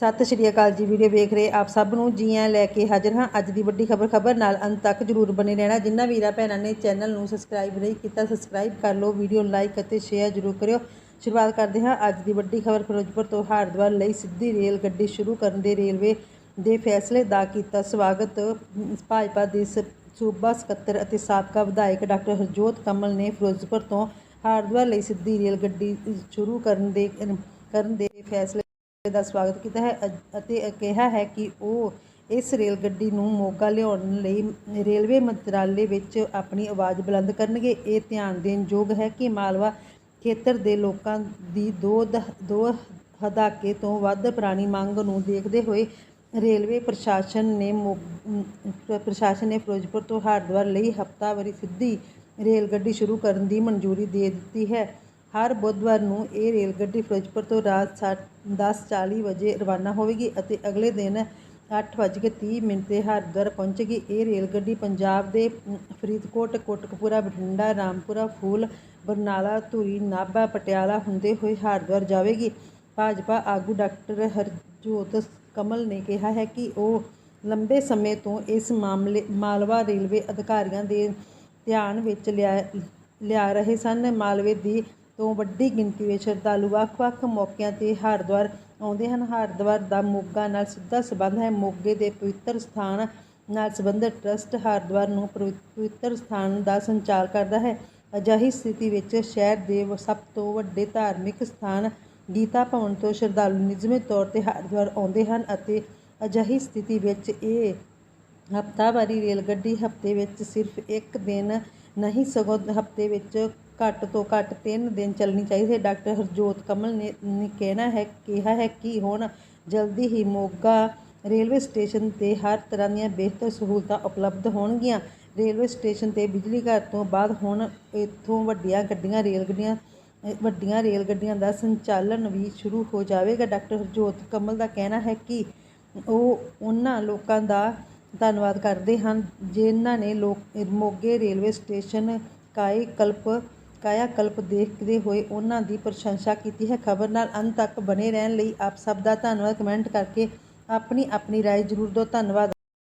ਸਤਿ ਸ਼੍ਰੀ ਅਕਾਲ ਜੀ ਵੀਡੀਓ ਵੇਖ ਰਹੇ ਆਪ ਸਭ ਨੂੰ? ਜੀ ਆਇਆਂ ਲੈ ਕੇ ਹਾਜ਼ਰ ਹਾਂ ਅੱਜ ਦੀ ਵੱਡੀ ਖਬਰ ਖਬਰ ਨਾਲ ਅੰਤ ਤੱਕ ਜਰੂਰ ਬਣੇ ਰਹਿਣਾ। ਜਿਨ੍ਹਾਂ ਵੀਰਾਂ ਭੈਣਾਂ ਨੇ ਚੈਨਲ ਨੂੰ ਸਬਸਕ੍ਰਾਈਬ ਨਹੀਂ ਕੀਤਾ, ਸਬਸਕ੍ਰਾਈਬ ਕਰ ਲਓ, ਵੀਡੀਓ ਲਾਈਕ ਅਤੇ ਸ਼ੇਅਰ ਜਰੂਰ ਕਰਿਓ। ਸ਼ੁਰੂਆਤ ਕਰਦੇ ਹਾਂ ਅੱਜ ਦੀ ਵੱਡੀ ਖਬਰ। ਫਿਰੋਜ਼ਪੁਰ ਤੋਂ ਹਰਿਦੁਆਰ ਲਈ ਸਿੱਧੀ ਰੇਲ ਗੱਡੀ ਸ਼ੁਰੂ ਕਰਨ ਦੇ ਰੇਲਵੇ ਦੇ ਫੈਸਲੇ ਦਾ ਕੀਤਾ ਸਵਾਗਤ। ਭਾਜਪਾ ਦੇ ਸੂਬਾ ਸਕੱਤਰ ਅਤੇ ਸਾਬਕਾ ਵਿਧਾਇਕ ਡਾਕਟਰ ਹਰਜੋਤ ਕਮਲ ਨੇ ਫਿਰੋਜ਼ਪੁਰ ਤੋਂ ਹਰਿਦੁਆਰ ਲਈ ਸਿੱਧੀ ਰੇਲ ਗੱਡੀ ਸ਼ੁਰੂ ਕਰਨ ਦੇ ਕਰਨ ਦੇ ਫੈਸਲੇ ਦਾ ਸਵਾਗਤ ਕੀਤਾ ਹੈ ਅਤੇ ਕਿਹਾ ਹੈ ਕਿ ਉਹ ਇਸ ਰੇਲ ਗੱਡੀ ਨੂੰ ਮੋਗਾ ਲਿਆਉਣ ਲਈ ਰੇਲਵੇ ਮੰਤਰਾਲੇ ਵਿੱਚ ਆਪਣੀ ਆਵਾਜ਼ ਬੁਲੰਦ ਕਰਨਗੇ। ਇਹ ਧਿਆਨ ਦੇਣ ਯੋਗ ਹੈ ਕਿ ਮਾਲਵਾ ਖੇਤਰ ਦੇ ਲੋਕਾਂ ਦੀ ਦੋ ਦ- ਦੋ ਹਦਾਕੇ ਤੋਂ ਵੱਧ ਪੁਰਾਣੀ ਮੰਗ ਨੂੰ ਦੇਖਦੇ ਹੋਏ ਰੇਲਵੇ ਪ੍ਰਸ਼ਾਸਨ ਨੇ ਮੋ- ਪ੍ਰਸ਼ਾਸਨ ਨੇ ਫਿਰੋਜ਼ਪੁਰ ਤੋਂ ਹਰਿਦੁਆਰ ਲਈ ਹਫ਼ਤਾਵਾਰੀ ਸਿੱਧੀ ਰੇਲ ਗੱਡੀ ਸ਼ੁਰੂ ਕਰਨ ਦੀ ਮਨਜ਼ੂਰੀ ਦੇ ਦਿੱਤੀ ਹੈ। ਹਰ ਬੁੱਧਵਾਰ ਨੂੰ ਇਹ ਰੇਲ ਗੱਡੀ ਫਿਰੋਜ਼ਪੁਰ ਤੋਂ ਰਾਤ 10:40 ਵਜੇ ਰਵਾਨਾ ਹੋਵੇਗੀ ਅਤੇ ਅਗਲੇ ਦਿਨ 8:30 ਮਿੰਟ ਤੇ ਹਰਿਦੁਆਰ ਪਹੁੰਚੇਗੀ। ਇਹ ਰੇਲ ਗੱਡੀ ਪੰਜਾਬ ਦੇ ਫਰੀਦਕੋਟ, ਕੋਟਕਪੂਰਾ, ਬਠਿੰਡਾ, ਰਾਮਪੁਰਾ, ਫੂਲ, ਬਰਨਾਲਾ, ਧੂਰੀ, ਨਾਭਾ, ਪਟਿਆਲਾ ਹੁੰਦੇ ਹੋਏ ਹਰਿਦੁਆਰ ਜਾਵੇਗੀ। ਭਾਜਪਾ ਆਗੂ ਡਾਕਟਰ ਹਰਜੋਤ ਕਮਲ ਨੇ ਕਿਹਾ ਹੈ ਕਿ ਉਹ ਲੰਬੇ ਸਮੇਂ ਤੋਂ ਇਸ ਮਾਮਲੇ, ਮਾਲਵਾ ਰੇਲਵੇ ਅਧਿਕਾਰੀਆਂ ਦੇ ਧਿਆਨ ਵਿੱਚ ਲਿਆ ਲਿਆ ਰਹੇ ਸਨ। ਮਾਲਵੇ ਦੀ ਤੋਂ ਵੱਡੀ ਗਿਣਤੀ ਵਿੱਚ ਸ਼ਰਧਾਲੂ ਵੱਖ-ਵੱਖ ਮੌਕਿਆਂ ਤੇ ਹਰਿਦੁਆਰ ਆਉਂਦੇ ਹਨ। ਹਰਿਦੁਆਰ ਦਾ ਮੋਗਾ ਨਾਲ ਸਿੱਧਾ ਸੰਬੰਧ ਹੈ। ਮੋਗੇ ਦੇ ਪਵਿੱਤਰ ਸਥਾਨ ਨਾਲ ਸੰਬੰਧਿਤ ਟਰਸਟ ਹਰਿਦੁਆਰ ਨੂੰ ਪਵਿ- ਪਵਿੱਤਰ ਸਥਾਨ ਦਾ ਸੰਚਾਰ ਕਰਦਾ ਹੈ। ਅਜਿਹੀ ਸਥਿਤੀ ਵਿੱਚ ਸ਼ਹਿਰ ਦੇ ਸਭ ਤੋਂ ਵੱਡੇ ਧਾਰਮਿਕ ਸਥਾਨ ਗੀਤਾ ਭਵਨ ਤੋਂ ਸ਼ਰਧਾਲੂ ਨਿਯਮਿਤ ਤੌਰ ਤੇ ਹਰਿਦੁਆਰ ਆਉਂਦੇ ਹਨ ਅਤੇ ਅਜਿਹੀ ਸਥਿਤੀ ਵਿੱਚ ਇਹ ਹਫ਼ਤਾਵਾਰੀ ਰੇਲ ਗੱਡੀ ਹਫ਼ਤੇ ਵਿੱਚ ਸਿਰਫ ਇੱਕ ਦਿਨ ਨਹੀਂ, ਸਗੋਂ ਹਫ਼ਤੇ ਵਿੱਚ ਘੱਟ ਤੋਂ ਘੱਟ 3 ਦਿਨ ਚੱਲਣੀ ਚਾਹੀਦੀ ਹੈ। ਡਾਕਟਰ ਹਰਜੋਤ ਕਮਲ ਨੇ ਨੇ ਕਹਿਣਾ ਹੈ ਕਿਹਾ ਹੈ ਕਿ ਹੁਣ ਜਲਦੀ ਹੀ ਮੋਗਾ ਰੇਲਵੇ ਸਟੇਸ਼ਨ ਤੇ ਹਰ ਤਰ੍ਹਾਂ ਦੀਆਂ ਬਿਹਤਰ ਸਹੂਲਤਾਂ ਉਪਲਬਧ ਹੋਣਗੀਆਂ। ਰੇਲਵੇ ਸਟੇਸ਼ਨ ਤੇ ਬਿਜਲੀ ਘਰ ਤੋਂ ਬਾਅਦ ਹੁਣ ਇੱਥੋਂ ਵੱਡੀਆਂ ਗੱਡੀਆਂ ਰੇਲ ਗੱਡੀਆਂ ਵੱਡੀਆਂ ਰੇਲ ਗੱਡੀਆਂ ਦਾ ਸੰਚਾਲਨ ਵੀ ਸ਼ੁਰੂ ਹੋ ਜਾਵੇਗਾ। ਡਾਕਟਰ ਹਰਜੋਤ ਕਮਲ ਦਾ ਕਹਿਣਾ ਹੈ ਕਿ ਉਹ ਉਹਨਾਂ ਲੋਕਾਂ ਦਾ ਧੰਨਵਾਦ ਕਰਦੇ ਹਨ, ਜਿਨ੍ਹਾਂ ਨੇ ਲੋਕ ਮੋਗੇ ਰੇਲਵੇ ਸਟੇਸ਼ਨ ਕਾਏ ਕਲਪ ਕਾਇਆ ਕਲਪ ਦੇਖਦੇ ਹੋਏ ਉਹਨਾਂ ਦੀ ਪ੍ਰਸ਼ੰਸਾ ਕੀਤੀ ਹੈ ਖਬਰ ਨਾਲ ਅੰਤ ਤੱਕ ਬਣੇ ਰਹਿਣ ਲਈ ਆਪ ਸਭ ਦਾ ਧੰਨਵਾਦ ਕਮੈਂਟ ਕਰਕੇ ਆਪਣੀ ਆਪਣੀ رائے ਜ਼ਰੂਰ ਦਿਓ ਧੰਨਵਾਦ